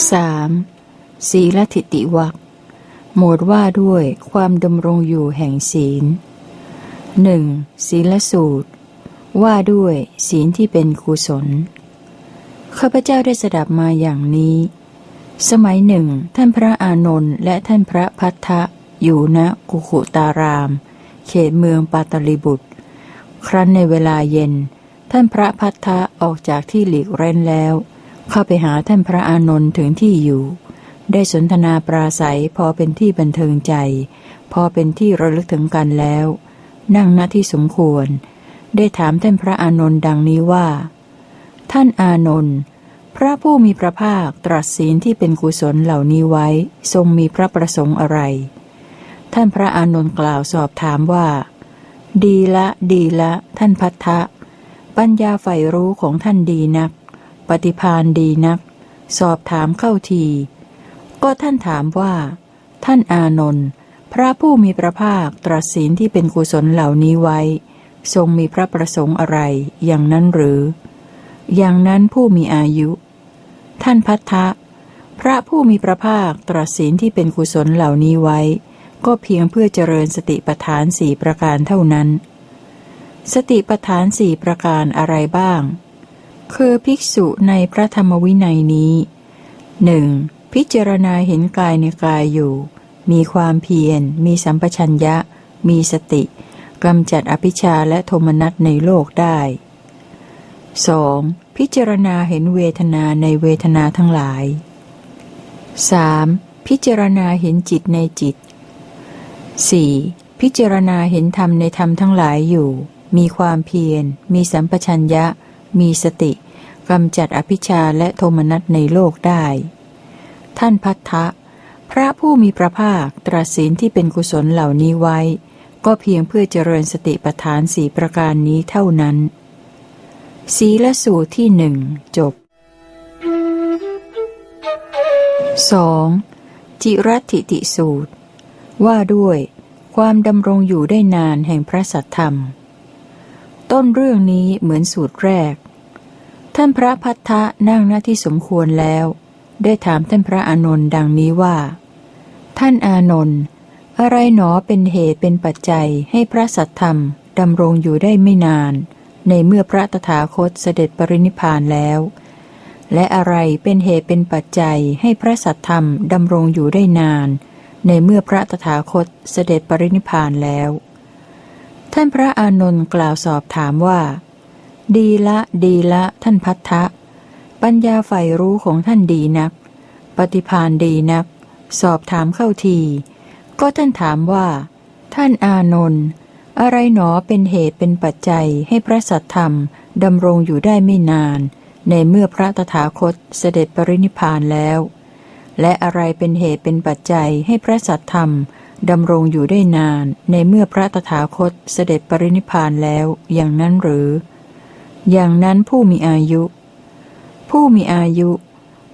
3. ศีลทิติวักหมวดว่าด้วยความดำรงอยู่แห่งศีลหนึ่งศีลสูตร ว่าด้วยศีลที่เป็นกุศล ข้าพเจ้าได้สดับมาอย่างนี้ สมัยหนึ่ง ท่านพระอานนท์และท่านพระพัทธะอยู่ณกุขุตาราม เขตเมืองปาตลิบุตร ครั้นในเวลาเย็น ท่านพระพัทธะออกจากที่หลีกเร้นแล้ว เข้าไปหาท่านพระอานนท์ถึงที่อยู่ ได้สนทนาปราศัยพอเป็นที่บันเทิงใจ พอเป็นที่ระลึกถึงกันแล้ว นั่งณที่สมควร ได้ถามท่านพระอานนท์ดังนี้ว่า ท่านอานนท์พระผู้มีพระภาคตรัสศีลที่เป็นกุศลเหล่านี้ไว้ ทรงมีพระประสงค์อะไร ท่านพระอานนท์กล่าวสอบถามว่า ดีละ ดีละ ท่านพัทธะปัญญาใฝ่รู้ของท่านดีนัก ปฏิพานดีนัก สอบถามเข้าที ก็ท่านถามว่า ท่านอานนท์พระผู้มีพระภาคตรัสศีลที่เป็นกุศลเหล่านี้ไว้ ทรงมีพระประสงค์อะไร อย่างนั้นหรือ อย่างนั้นผู้มีอายุ ท่านพัทธะพระผู้มีพระภาคตรัสศีลที่เป็นกุศลเหล่านี้ไว้ ก็เพียงเพื่อเจริญสติปัฏฐานสี่ประการเท่านั้น สติปัฏฐานสี่ประการอะไรบ้าง คือภิกษุในพระธรรมวินัยนี้หนึ่งพิจารณาเห็นกายในกายอยู่ มีความเพียร มีสัมปชัญญะ มีสติกำจัดอภิชาและโทมนัสในโลกได้ 2. พิจารณาเห็นเวทนาในเวทนาทั้งหลาย 3. พิจารณาเห็นจิตในจิต 4. พิจารณาเห็นธรรมในธรรมทั้งหลายอยู่ มีความเพียร มีสัมปชัญญะ มีสติ กำจัดอภิชาและโทมนัสในโลกได้ ท่านพัทธะ พระผู้มีพระภาคตรัสศีลที่เป็นกุศลเหล่านี้ไว้ ก็เพียงเพื่อเจริญสติปัฏฐานสีประการนี้เท่านั้นศีละสูตรที่หนึ่งจบ 2. จิรัติติสูตร ว่าด้วย ความดำรงอยู่ได้นานแห่งพระสัทธรรม ต้นเรื่องนี้เหมือนสูตรแรก ท่านพระพัทธะนั่งหน้าที่สมควรแล้ว ได้ถามท่านพระอานนท์ดังนี้ว่า ท่านอานนท์อะไรหนอเป็นเหตุเป็นปัจจัยให้พระสัทธรรมดำรงอยู่ได้ไม่นาน ในเมื่อพระตถาคตเสด็จปรินิพานแล้ว และอะไรเป็นเหตุเป็นปัจจัยให้พระสัทธรรมดำรงอยู่ได้นาน ในเมื่อพระตถาคตเสด็จปรินิพพานแล้ว ท่านพระอานนท์กล่าวสอบถามว่า ดีละดีละท่านพัทธะ ปัญญาใฝ่รู้ของท่านดีนัก ปฏิพานดีนัก สอบถามเข้าที ก็ท่านถามว่า ท่านอานนท์อะไรหนอเป็นเหตุเป็นปัจจัยให้พระสัทธรรมดำรงอยู่ได้ไม่นาน ในเมื่อพระตถาคตเสด็จปรินิพานแล้ว และอะไรเป็นเหตุเป็นปัจจัยให้พระสัทธรรมดำรงอยู่ได้นาน ในเมื่อพระตถาคตเสด็จปรินิพานแล้ว อย่างนั้นหรือ อย่างนั้นผู้มีอายุ ผู้มีอายุ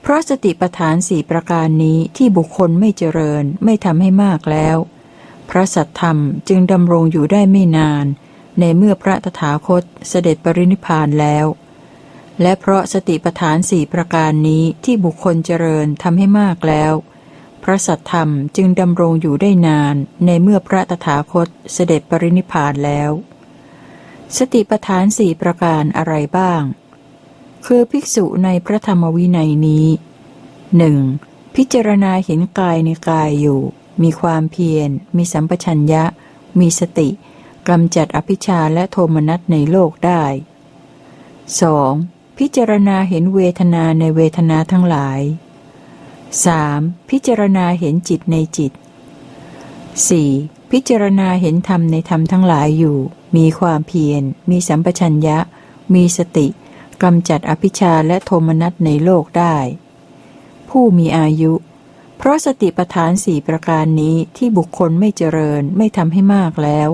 เพราะสติปัฏฐานสี่ประการนี้ที่บุคคลไม่เจริญไม่ทำให้มากแล้ว พระสัทธรรมจึงดำรงอยู่ได้ไม่นาน ในเมื่อพระตถาคตเสด็จปรินิพานแล้ว และเพราะสติปัฏฐานสี่ประการนี้ที่บุคคลเจริญทำให้มากแล้ว พระสัทธรรมจึงดำรงอยู่ได้นาน ในเมื่อพระตถาคตเสด็จปรินิพานแล้ว สติปัฏฐานสี่ประการอะไรบ้าง คือภิกษุในพระธรรมวินัยนี้หนึ่งพิจารณาเห็นกายในกายอยู่ มีความเพียร มีสัมปชัญญะ มีสติกำจัดอภิชาและโทมนัสในโลกได้ 2. พิจารณาเห็นเวทนาในเวทนาทั้งหลาย 3. พิจารณาเห็นจิตในจิต 4. พิจารณาเห็นธรรมในธรรมทั้งหลายอยู่ มีความเพียร มีสัมปชัญญะ มีสติกำจัดอภิชาและโทมนัสในโลกได้ ผู้มีอายุ เพราะสติปัฏฐานสี่ประการนี้ที่บุคคลไม่เจริญไม่ทำให้มากแล้ว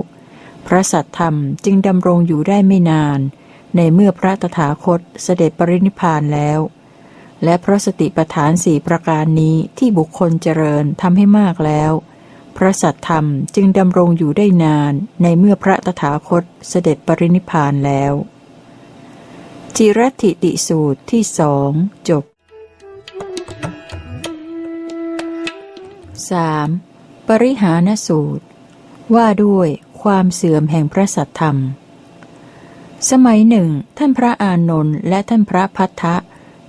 พระสัตธรรมจึงดำรงอยู่ได้ไม่นาน ในเมื่อพระตถาคตเสด็จปรินิพพานแล้ว และเพราะสติปัฏฐานสี่ประการนี้ที่บุคคลเจริญทำให้มากแล้ว พระสัตธรรมจึงดำรงอยู่ได้นานในเมื่อพระตถาคตเสด็จปรินิพพานแล้ว จิรติติสูตรที่สองจบ 3. ปริหานสูตร ว่าด้วยความเสื่อมแห่งพระสัทธรรม สมัยหนึ่ง ท่านพระอานนท์และท่านพระพัทธะ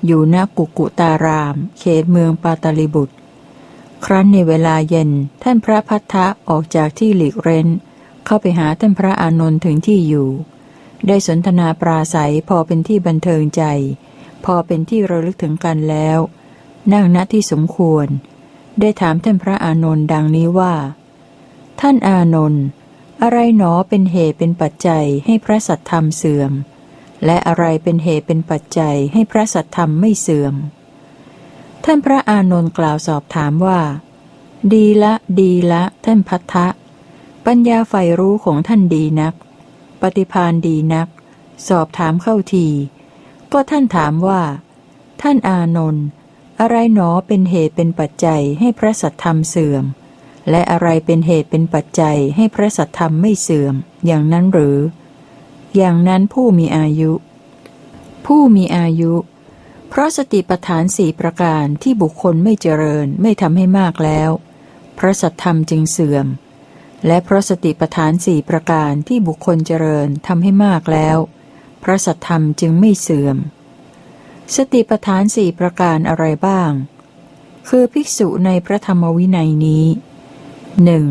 อยู่ณกุกุตาราม เขตเมืองปาตาลิบุตร ครั้นในเวลาเย็นท่านพระพัทธะออกจากที่หลีกเร้น เข้าไปหาท่านพระอานนท์ถึงที่อยู่ ได้สนทนาปราศัยพอเป็นที่บันเทิงใจ พอเป็นที่ระลึกถึงกันแล้ว นั่งณที่สมควร ได้ถามท่านพระอานนท์ดังนี้ว่า ท่านอานนท์อะไรหนอเป็นเหตุเป็นปัจจัยให้พระสัทธรรมเสื่อม และอะไรเป็นเหตุเป็นปัจจัยให้พระสัทธรรมไม่เสื่อม ท่านพระอานนท์กล่าวสอบถามว่า ดีละ ดีละ ท่านพัทธะ ปัญญาใฝ่รู้ของท่านดีนัก ปฏิพานดีนัก สอบถามเข้าที ก็ท่านถามว่า ท่านอานนท์อะไรหนอเป็นเหตุเป็นปัจจัยให้พระสัทธรรมเสื่อม และอะไรเป็นเหตุเป็นปัจจัยให้พระสัทธรรมไม่เสื่อม อย่างนั้นหรือ อย่างนั้นผู้มีอายุ ผู้มีอายุ เพราะสติปัฏฐานสี่ประการที่บุคคลไม่เจริญไม่ทำให้มากแล้ว พระสัทธรรมจึงเสื่อม และเพราะสติปัฏฐานสี่ประการที่บุคคลเจริญทำให้มากแล้ว พระสัทธรรมจึงไม่เสื่อม สติปัฏฐานสี่ประการอะไรบ้าง คือภิกษุในพระธรรมวินัยนี้หนึ่ง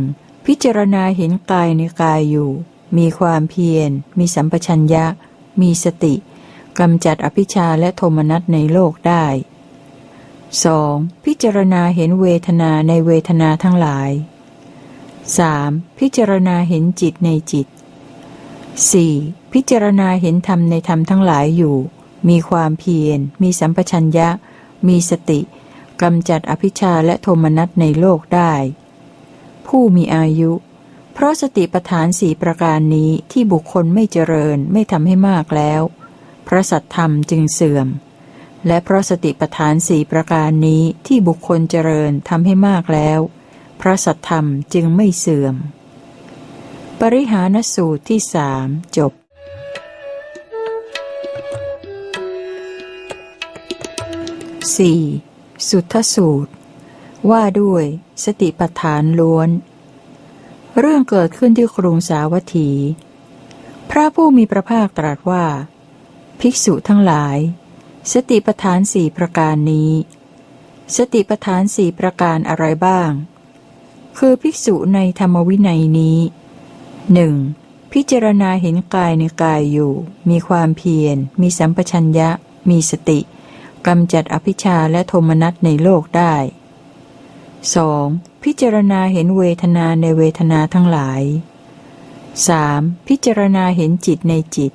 พิจารณาเห็นกายในกายอยู่ มีความเพียร มีสัมปชัญญะ มีสติ กำจัดอภิชาและโทมนัสในโลกได้ 2. พิจารณาเห็นเวทนาในเวทนาทั้งหลาย 3. พิจารณาเห็นจิตในจิต 4. พิจารณาเห็นธรรมในธรรมทั้งหลายอยู่ มีความเพียร มีสัมปชัญญะ มีสติ กำจัดอภิชาและโทมนัสในโลกได้ ผู้มีอายุ เพราะสติปทานสี่ประการนี้ที่บุคคลไม่เจริญไม่ทำให้มากแล้ว พระสัทธรรมจึงเสื่อม และเพราะสติปทานสี่ประการนี้ที่บุคคลเจริญทำให้มากแล้ว พระสัทธรรมจึงไม่เสื่อม ปริหานสูตรที่สามจบ 4. สุทธสูตร ว่าด้วย สติปัฏฐานล้วน เรื่องเกิดขึ้นที่กรุงสาวัตถี พระผู้มีพระภาคตรัสว่า ภิกษุทั้งหลาย สติปัฏฐานสี่ประการนี้ สติปัฏฐานสี่ประการอะไรบ้าง คือภิกษุในธรรมวินัยนี้หนึ่งพิจารณาเห็นกายในกายอยู่ มีความเพียร มีสัมปชัญญะ มีสติกำจัดอภิชาและโทมนัสในโลกได้ 2. พิจารณาเห็นเวทนาในเวทนาทั้งหลาย 3. พิจารณาเห็นจิตในจิต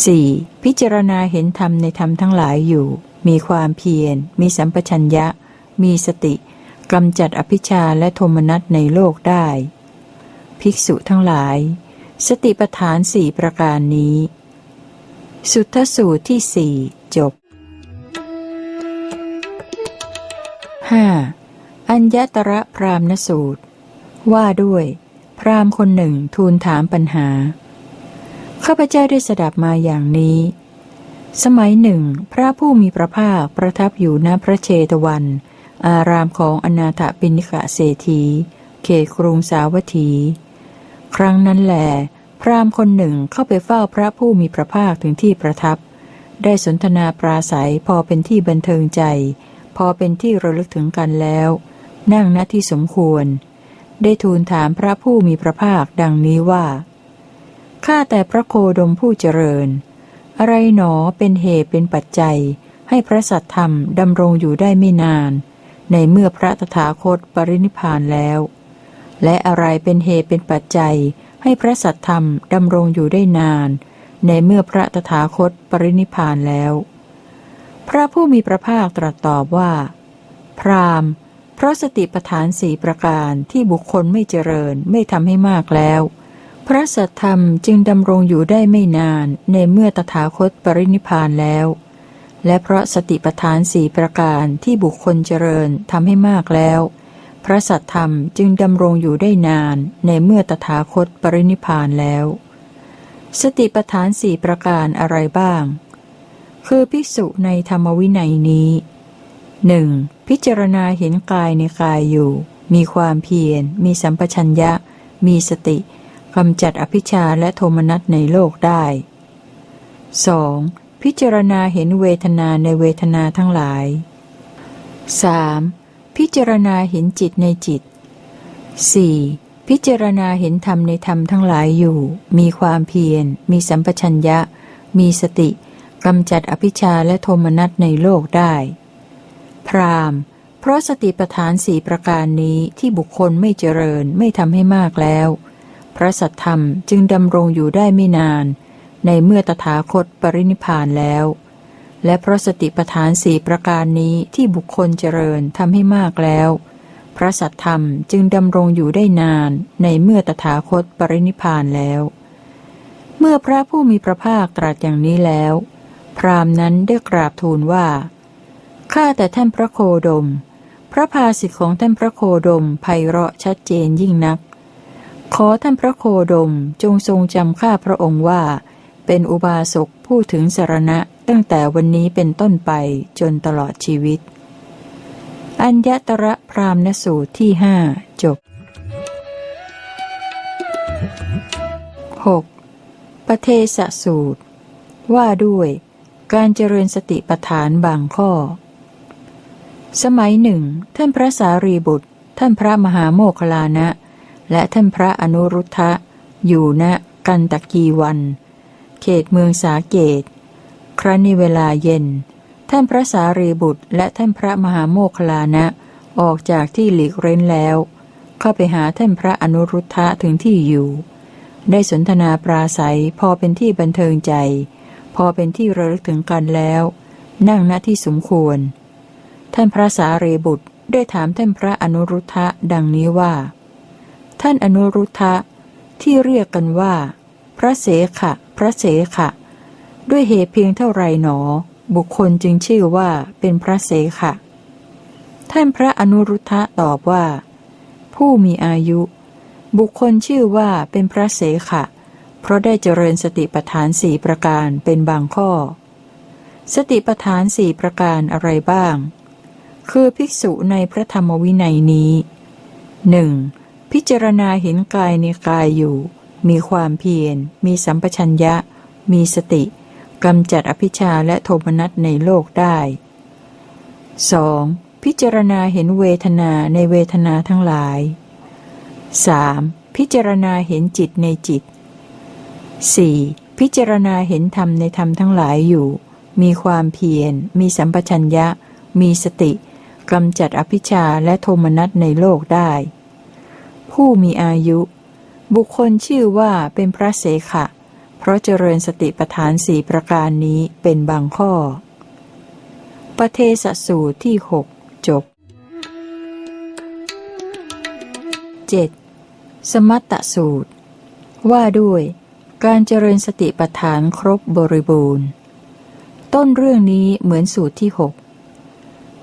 4. พิจารณาเห็นธรรมในธรรมทั้งหลายอยู่ มีความเพียร มีสัมปชัญญะ มีสติกำจัดอภิชาและโทมนัสในโลกได้ ภิกษุทั้งหลาย สติปทานสี่ประการนี้ สุทธสูตรที่สี่จบ 5. อัญญตระพรามณสูตร ว่าด้วย พรามคนหนึ่งทูลถามปัญหา ข้าพเจ้าได้สดับมาอย่างนี้ สมัยหนึ่ง พระผู้มีพระภาคประทับอยู่ณพระเชตวัน อารามของอนาถปิณิกะเศรษฐี เขตกรุงสาวัตถี ครั้งนั้นแหลพรามคนหนึ่งเข้าไปเฝ้าพระผู้มีพระภาคถึงที่ประทับ ได้สนทนาปราศัยพอเป็นที่บันเทิงใจ พอเป็นที่ระลึกถึงกันแล้ว นั่งณที่สมควร ได้ทูลถามพระผู้มีพระภาคดังนี้ว่า ข้าแต่พระโคดมผู้เจริญ อะไรหนอเป็นเหตุเป็นปัจจัย ให้พระสัตธรรมดำรงอยู่ได้ไม่นาน ในเมื่อพระตถาคตปรินิพานแล้ว และอะไรเป็นเหตุเป็นปัจจัย ให้พระสัตธรรมดำรงอยู่ได้นาน ในเมื่อพระตถาคตปรินิพานแล้ว พระผู้มีพระภาคตรัสตอบว่า พรามเพราะสติปทานสี่ประการที่บุคคลไม่เจริญไม่ทำให้มากแล้ว พระสัทธรรมจึงดำรงอยู่ได้ไม่นานในเมื่อตถาคตปรินิพานแล้ว และเพราะสติปทานสี่ประการที่บุคคลเจริญทำให้มากแล้ว พระสัทธรรมจึงดำรงอยู่ได้นานในเมื่อตถาคตปรินิพานแล้ว สติปทานสี่ประการอะไรบ้าง คือภิกษุในธรรมวินัยนี้หนึ่งพิจารณาเห็นกายในกายอยู่ มีความเพียรมีสัมปชัญญะ มีสติ กำจัดอภิชาและโทมนัสในโลกได้ 2. พิจารณาเห็นเวทนาในเวทนาทั้งหลาย 3. พิจารณาเห็นจิตในจิต 4. พิจารณาเห็นธรรมในธรรมทั้งหลายอยู่ มีความเพียร มีสัมปชัญญะ มีสติกำจัดอภิชาและโทมนัสในโลกได้ พรามเพราะสติปทานสี่ประการนี้ที่บุคคลไม่เจริญไม่ทำให้มากแล้ว พระสัทธรรมจึงดำรงอยู่ได้ไม่นาน ในเมื่อตถาคตปรินิพานแล้ว และเพราะสติปทานสี่ประการนี้ที่บุคคลเจริญทำให้มากแล้ว พระสัทธรรมจึงดำรงอยู่ได้นานในเมื่อตถาคตปรินิพานแล้ว เมื่อพระผู้มีพระภาคตรัสอย่างนี้แล้ว พรามนั้นได้กราบทูลว่าข้าแต่ท่านพระโคดม พระภาสิทธิของท่านพระโคดมไพเราะชัดเจนยิ่งนัก ขอท่านพระโคดมจงทรงจำข้าพระองค์ว่า เป็นอุบาสกผู้ถึงสารณะตั้งแต่วันนี้เป็นต้นไปจนตลอดชีวิต อัญญตระพรามณสูตรที่ห้าจบ 6. ประเทสสูตร ว่าด้วย การเจริญสติปัฏฐานบางข้อ สมัยหนึ่ง ท่านพระสารีบุตร ท่านพระมหาโมคลานะ และท่านพระอนุรุทธะ อยู่ณกันตะกีวัน เขตเมืองสาเกต ครั้นในเวลาเย็น ท่านพระสารีบุตร และท่านพระมหาโมคลานะ ออกจากที่หลีกเร้นแล้ว เข้าไปหาท่านพระอนุรุทธะถึงที่อยู่ ได้สนทนาปราศัยพอเป็นที่บันเทิงใจ พอเป็นที่ระลึกถึงกันแล้ว นั่งณที่สมควร ท่านพระสารีบุตรได้ถามท่านพระอนุรุทธะดังนี้ว่า ท่านอนุรุทธะที่เรียกกันว่า พระเสขะ พระเสขะ ด้วยเหตุเพียงเท่าไรหนอ บุคคลจึงชื่อว่าเป็นพระเสขะ ท่านพระอนุรุทธะตอบว่า ผู้มีอายุ บุคคลชื่อว่าเป็นพระเสขะ เพราะได้เจริญสติปัฏฐานสี่ประการเป็นบางข้อ สติปัฏฐานสี่ประการอะไรบ้าง คือภิกษุในพระธรรมวินัยนี้หนึ่ง พิจารณาเห็นกายในกายอยู่ มีความเพียร มีสัมปชัญญะ มีสติกำจัดอภิชาและโทมนัสในโลกได้ 2. พิจารณาเห็นเวทนาในเวทนาทั้งหลาย 3. พิจารณาเห็นจิตในจิต 4. พิจารณาเห็นธรรมในธรรมทั้งหลายอยู่ มีความเพียร มีสัมปชัญญะ มีสติกำจัดอภิชาและโทมนัสในโลกได้ ผู้มีอายุ บุคคลชื่อว่าเป็นพระเสขะ เพราะเจริญสติปัฏฐานสี่ประการนี้เป็นบางข้อปเทสสูตรที่หกจบ 7. สมัตตสูตร ว่าด้วย การเจริญสติปัฏฐานครบบริบูรณ์ ต้นเรื่องนี้เหมือนสูตรที่หก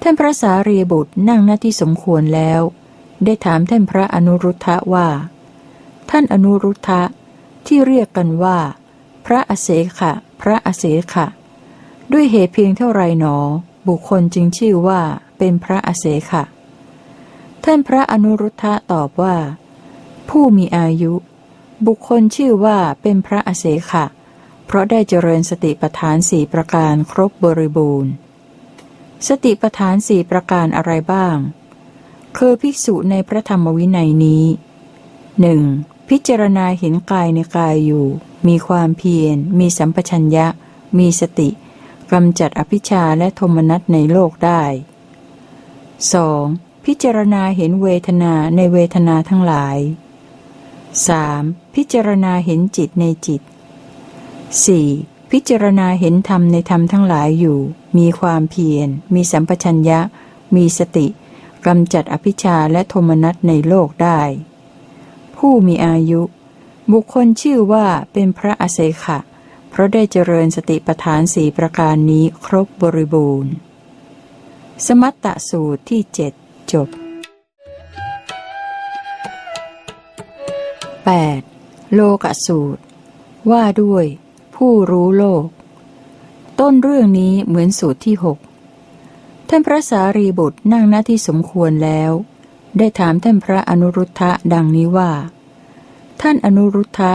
ท่านพระสารีบุตรนั่งหน้าที่สมควรแล้ว ได้ถามท่านพระอนุรุทธะว่า ท่านอนุรุทธะที่เรียกกันว่า พระอเสขะ พระอเสขะ ด้วยเหตุเพียงเท่าไรหนอ บุคคลจึงชื่อว่าเป็นพระอเสขะ ท่านพระอนุรุทธะตอบว่า ผู้มีอายุ บุคคลชื่อว่าเป็นพระอเสขะ เพราะได้เจริญสติปัฏฐานสี่ประการครบบริบูรณ์ สติปัฏฐานสี่ประการอะไรบ้าง คือภิกษุในพระธรรมวินัยนี้หนึ่งพิจารณาเห็นกายในกายอยู่ มีความเพียร มีสัมปชัญญะ มีสติกำจัดอภิชาและโทมนัสในโลกได้ 2. พิจารณาเห็นเวทนาในเวทนาทั้งหลาย 3. พิจารณาเห็นจิตในจิต 4. พิจารณาเห็นธรรมในธรรมทั้งหลายอยู่ มีความเพียร มีสัมปชัญญะ มีสติ กำจัดอภิชาและโทมนัสในโลกได้ ผู้มีอายุ บุคคลชื่อว่าเป็นพระอเศขะ เพราะได้เจริญสติปัฏฐานสี่ประการนี้ครบบริบูรณ์ สมัตตสูตรที่เจ็ดจบ 8. โลกสูตร ว่าด้วย ผู้รู้โลก ต้นเรื่องนี้เหมือนสูตรที่หก ท่านพระสารีบุตรนั่งหน้าที่สมควรแล้ว ได้ถามท่านพระอนุรุทธะดังนี้ว่า ท่านอนุรุทธะ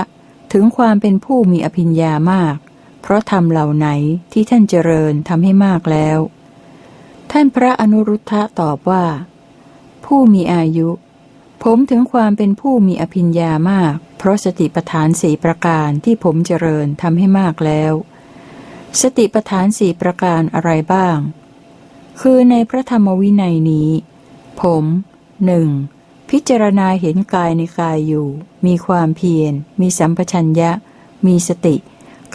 ถึงความเป็นผู้มีอภิญญามาก เพราะทำเหล่าไหนที่ท่านเจริญทำให้มากแล้ว ท่านพระอนุรุทธะตอบว่า ผู้มีอายุ ผมถึงความเป็นผู้มีอภิญญามาก เพราะสติปัฏฐานสี่ประการที่ผมเจริญทำให้มากแล้ว สติปัฏฐานสี่ประการอะไรบ้าง คือในพระธรรมวินัยนี้ ผมหนึ่งพิจารณาเห็นกายในกายอยู่ มีความเพียร มีสัมปชัญญะ มีสติ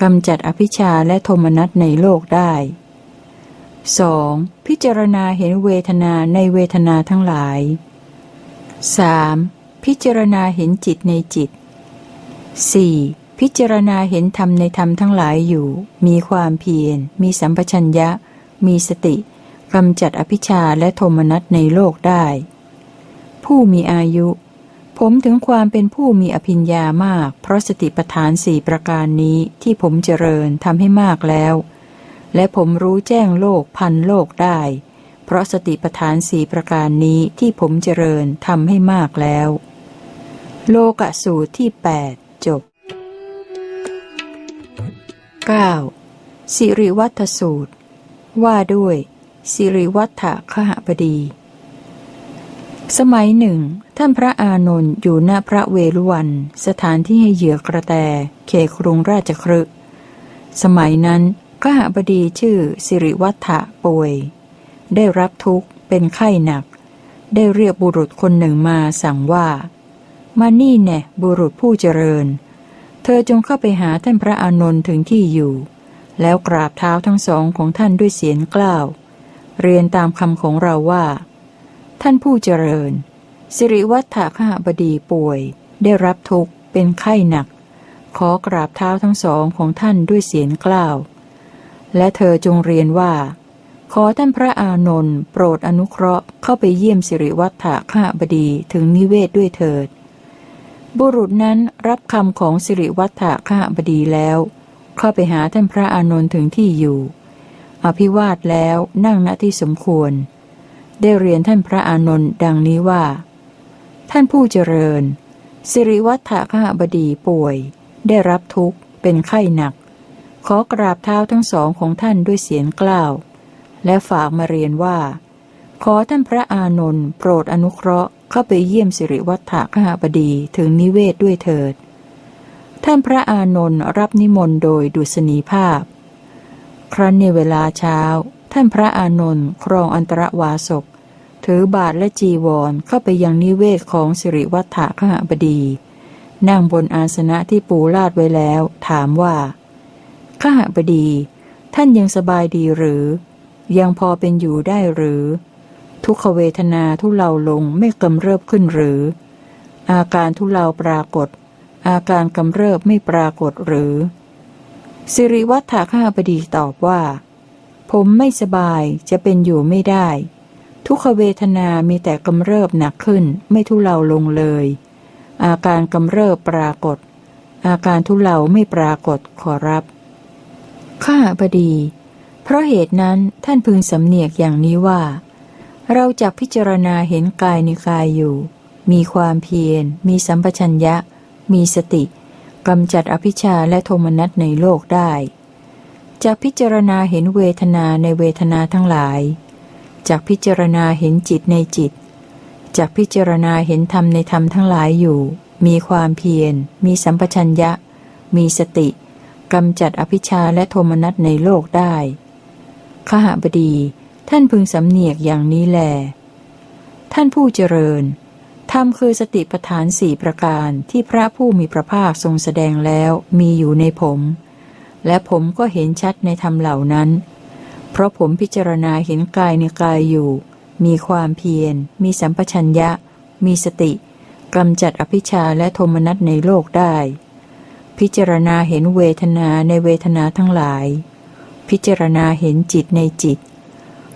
กำจัดอภิชาและโทมนัสในโลกได้ 2. พิจารณาเห็นเวทนาในเวทนาทั้งหลาย 3. พิจารณาเห็นจิตในจิต 4. พิจารณาเห็นธรรมในธรรมทั้งหลายอยู่ มีความเพียร มีสัมปชัญญะ มีสติ กำจัดอภิชาและโทมนัสในโลกได้ ผู้มีอายุ ผมถึงความเป็นผู้มีอภิญญามาก เพราะสติปัฏฐานสี่ประการนี้ที่ผมเจริญทำให้มากแล้ว และผมรู้แจ้งโลกพันโลกได้ เพราะสติปัฏฐานสี่ประการนี้ที่ผมเจริญทำให้มากแล้ว โลกสูตรที่ 8 จบ 9. สิริวัตสูตร ว่าด้วย สิริวัฒขหบดี สมัยหนึ่ง ท่านพระอานนท์อยู่หน้าพระเวรุวัน สถานที่ให้เหยื่อกระแต เขครุงราชครึสมัยนั้นข้าบดีชื่อสิริวัฒป่วย ได้รับทุกข์เป็นไข้หนัก ได้เรียกบุรุษคนหนึ่งมาสั่งว่า มานี่แน่บุรุษผู้เจริญ เธอจงเข้าไปหาท่านพระอานนท์ถึงที่อยู่ แล้วกราบเท้าทั้งสองของท่านด้วยเสียงกล้าว เรียนตามคำของเราว่า ท่านผู้เจริญ สิริวัฒาข้าบดีป่วย ได้รับทุกข์เป็นไข้หนัก ขอกราบเท้าทั้งสองของท่านด้วยเสียงกล้าว และเธอจงเรียนว่า ขอท่านพระอานนท์โปรดอนุเคราะห์เข้าไปเยี่ยมสิริวัฒาข้าบดีถึงนิเวศด้วยเถิด บุรุษนั้นรับคำของสิริวัฒาข้าบดีแล้ว เข้าไปหาท่านพระอานนท์ถึงที่อยู่ อภิวาทแล้วนั่งณที่สมควร ได้เรียนท่านพระอานนท์ดังนี้ว่า ท่านผู้เจริญ สิริวัฒข้าบดีป่วย ได้รับทุกข์เป็นไข้หนัก ขอกราบเท้าทั้งสองของท่านด้วยเสียงกล้าว และฝากมาเรียนว่า ขอท่านพระอานนท์โปรดอนุเคราะห์เข้าไปเยี่ยมสิริวัฒข้าบดีถึงนิเวศด้วยเถิด ท่านพระอานนท์รับนิมนต์โดยดุษณีภาพ ครั้นในเวลาเช้า ท่านพระอานนท์ครองอันตรวาสก ถือบาทและจีวรเข้าไปยังนิเวศของสิริวัฒขหบดี นั่งบนอาสนะที่ปูลาดไว้แล้ว ถามว่าขหบดี ท่านยังสบายดีหรือ ยังพอเป็นอยู่ได้หรือ ทุกขเวทนาทุเลาลงไม่กำเริบขึ้นหรือ อาการทุเลาปรากฏ อาการกำเริบไม่ปรากฏหรือ สิริวัฒาขหบดีตอบว่า ผมไม่สบายจะเป็นอยู่ไม่ได้ ทุกขเวทนามีแต่กำเริบหนักขึ้นไม่ทุเลาลงเลย อาการกำเริบปรากฏ อาการทุเลาไม่ปรากฏขอรับ ข้าพดี เพราะเหตุนั้นท่านพึงสำเนียกอย่างนี้ว่า เราจะพิจารณาเห็นกายในกายอยู่ มีความเพียร มีสัมปชัญญะ มีสติ กำจัดอภิชาและโทมนัสในโลกได้จากพิจารณาเห็นเวทนาในเวทนาทั้งหลายจากพิจารณาเห็นจิตในจิตจากพิจารณาเห็นธรรมในธรรมทั้งหลายอยู่ มีความเพียร มีสัมปชัญญะ มีสติกำจัดอภิชาและโทมนัสในโลกได้ขหบดี ท่านพึงสำเนียกอย่างนี้แล ท่านผู้เจริญ ธรรมคือสติปทานสี่ประการที่พระผู้มีพระภาคทรงแสดงแล้วมีอยู่ในผม และผมก็เห็นชัดในธรรมเหล่านั้น เพราะผมพิจารณาเห็นกายในกายอยู่ มีความเพียร มีสัมปชัญญะ มีสติกำจัดอภิชาและโทมนัสในโลกได้ พิจารณาเห็นเวทนาในเวทนาทั้งหลาย พิจารณาเห็นจิตในจิต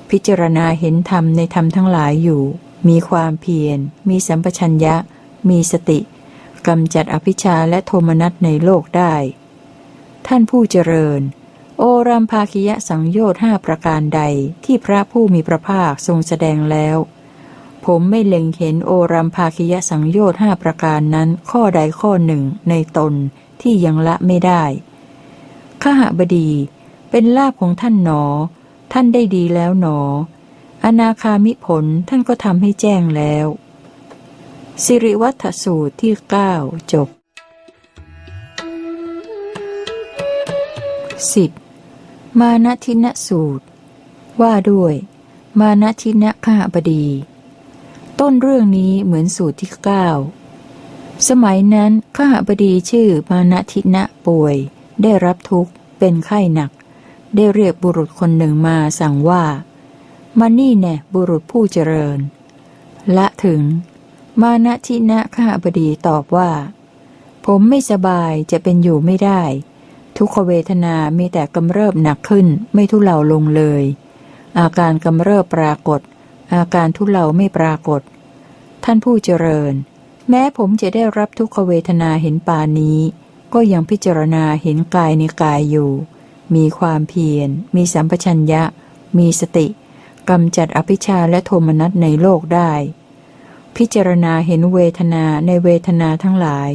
พิจารณาเห็นธรรมในธรรมทั้งหลายอยู่ มีความเพียร มีสัมปชัญญะ มีสติกำจัดอภิชาและโทมนัสในโลกได้ ท่านผู้เจริญ โอรัมภาคิยสังโยชน์ห้าประการใดที่พระผู้มีพระภาคทรงแสดงแล้ว ผมไม่เล็งเห็นโอรัมภาคิยสังโยชน์ห้าประการนั้นข้อใดข้อหนึ่งในตนที่ยังละไม่ได้ขหบดี เป็นลาภของท่านหนอ ท่านได้ดีแล้วหนอ อนาคามิผลท่านก็ทำให้แจ้งแล้ว สิริวัฒสูตรที่เก้าจบสิบมานะทินสูตร ว่าด้วย มานะทินะขหบดี ต้นเรื่องนี้เหมือนสูตรที่เก้าสมัยนั้นขหบดีชื่อมานะทินะป่วย ได้รับทุกข์เป็นไข้หนัก ได้เรียกบุรุษคนหนึ่งมาสั่งว่า มานี่แน่บุรุษผู้เจริญ ละถึง มานะทินะขหบดีตอบว่า ผมไม่สบายจะเป็นอยู่ไม่ได้ ทุกขเวทนามีแต่กำเริบหนักขึ้นไม่ทุเลาลงเลย อาการกำเริบปรากฏ อาการทุเลาไม่ปรากฏ ท่านผู้เจริญ แม้ผมจะได้รับทุกขเวทนาเห็นปานนี้ ก็ยังพิจารณาเห็นกายในกายอยู่ มีความเพียร มีสัมปชัญญะ มีสติ กำจัดอภิชาและโทมนัสในโลกได้ พิจารณาเห็นเวทนาในเวทนาทั้งหลาย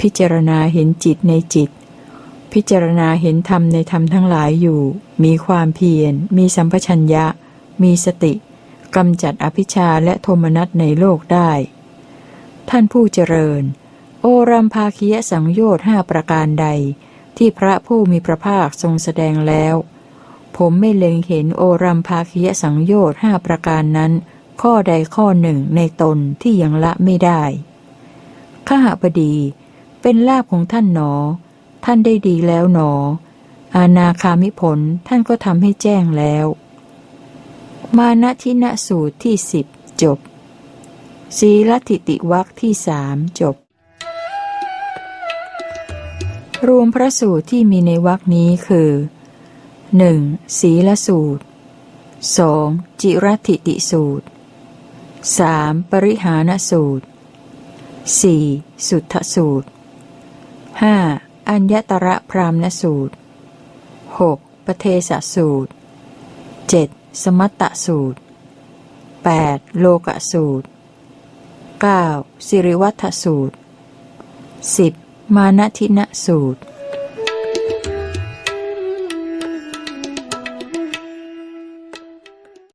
พิจารณาเห็นจิตในจิต พิจารณาเห็นธรรมในธรรมทั้งหลายอยู่ มีความเพียร มีสัมปชัญญะ มีสติกำจัดอภิชาและโทมนัสในโลกได้ ท่านผู้เจริญ โอรัมภาคียสังโยชน์ห้าประการใด ที่พระผู้มีพระภาคทรงแสดงแล้ว ผมไม่เล็งเห็นโอรัมภาคียสังโยชน์ห้าประการนั้น ข้อใดข้อหนึ่งในตนที่ยังละไม่ได้ข้าหบดี เป็นลาภของท่านหนอ ท่านได้ดีแล้วหนอ อาณาคามิผลท่านก็ทำให้แจ้งแล้ว มาณทินสูตรที่สิบจบศีลทิติวักที่สามจบ รวมพระสูตรที่มีในวักนี้คือ 1. ศีลสูตร 2. จิรัติติสูตร 3. ปริหานสูตร 4. สุทธสูตร 5. อัญญตระพรามณสูตร 6. ปเทสสูตร 7. สมัตตสูตร 8. โลกสูตร 9. สิริวัฒสูตร 10. มาณทินสูตร